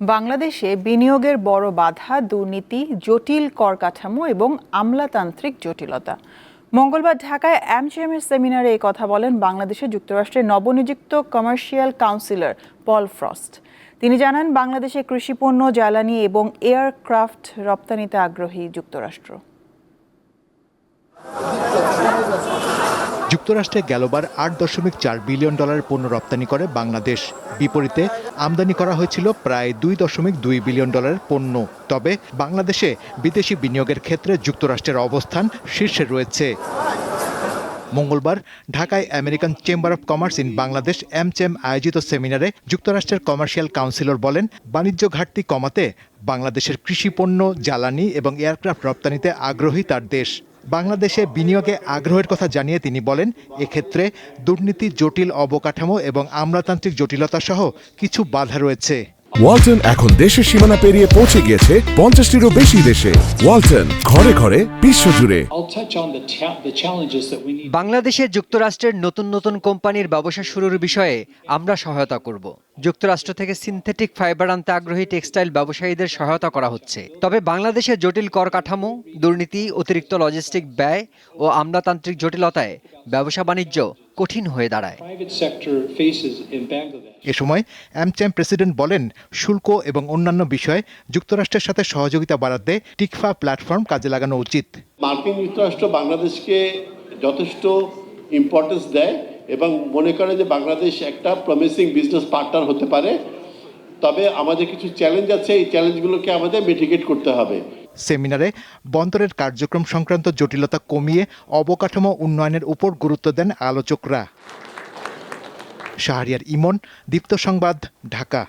বাংলাদেশে বিনিয়োগের বড় বাধা, দুর্নীতি, জটিল কর কাঠামো এবং আমলাতান্ত্রিক জটিলতা। মঙ্গলবার ঢাকায় অ্যামজিএমের সেমিনারে এই কথা বলেন বাংলাদেশে যুক্তরাষ্ট্রের নবনিযুক্ত কমার্শিয়াল কাউন্সিলর পল ফ্রস্ট। তিনি জানান, বাংলাদেশে কৃষিপণ্য জ্বালানি এবং এয়ারক্রাফট রপ্তানিতে আগ্রহী যুক্তরাষ্ট্র। যুক্তরাষ্ট্রে গেলবার আট দশমিক চার বিলিয়ন ডলারের পণ্য রপ্তানি করে বাংলাদেশ। বিপরীতে, আমদানি করা হয়েছিল প্রায় দুই দশমিক দুই বিলিয়ন ডলারের পণ্য। তবে বাংলাদেশে বিদেশি বিনিয়োগের ক্ষেত্রে যুক্তরাষ্ট্রের অবস্থান শীর্ষে রয়েছে। মঙ্গলবার ঢাকায় American chamber of commerce in Bangladesh AmCham আয়োজিত সেমিনারে যুক্তরাষ্ট্রের কমার্শিয়াল কাউন্সিলর বলেন, বাণিজ্য ঘাটতি কমাতে বাংলাদেশের কৃষি পণ্য, জ্বালানি এবং এয়ারক্রাফট রপ্তানিতে আগ্রহী তার দেশ। বাংলাদেশে বিনিয়োগে আগ্রহের কথা জানিয়ে তিনি বলেন, এক্ষেত্রে দুর্নীতি, জটিল অবকাঠামো এবং আমলাতান্ত্রিক জটিলতা সহ কিছু বাধা রয়েছে। ওয়ালটন এখন দেশের সীমানা পেরিয়ে পৌঁছে গিয়েছে পঞ্চাশটিরও বেশি দেশে। ওয়ালটন ঘরে ঘরে বিশ্বজুড়ে. বাংলাদেশে যুক্তরাষ্ট্রের নতুন নতুন কোম্পানির ব্যবসা শুরুর বিষয়ে আমরা সহায়তা করব। যুক্তরাষ্ট্র থেকে সিনথেটিক ফাইবার আনতে আগ্রহী টেক্সটাইল ব্যবসায়ীদের সহায়তা করা হচ্ছে। তবে বাংলাদেশে জটিল কর কাঠামো দুর্নীতি অতিরিক্ত লজিস্টিক ব্যয় ও আমলাতান্ত্রিক জটিলতায় ব্যবসা বাণিজ্য কঠিন হয়ে দাঁড়ায়. এ সময় অ্যামচ্যাম প্রেসিডেন্ট বলেন শুল্ক এবং অন্যান্য বিষয়ে যুক্তরাষ্ট্রের সাথে সহযোগিতা বাড়াতে টিকফা প্ল্যাটফর্ম কাজে লাগানো উচিত। মার্কিন যুক্তরাষ্ট্র বাংলাদেশকে যথেষ্ট ইম্পর্টেন্স দেয় এবং মনে করে যে বাংলাদেশ একটা প্রমিসিং বিজনেস পার্টনার হতে পারে। তবে আমাদের কিছু চ্যালেঞ্জ আছে, এই চ্যালেঞ্জগুলোকে আমাদের মিটিগেট করতে হবে। সেমিনারে বন্দরের কার্যক্রম সংক্রান্ত জটিলতা কমিয়ে অবকাঠামো উন্নয়নের উপর গুরুত্ব দেন আলোচকরা। শাহরিয়ার ইমন, দীপ্ত সংবাদ, ঢাকা।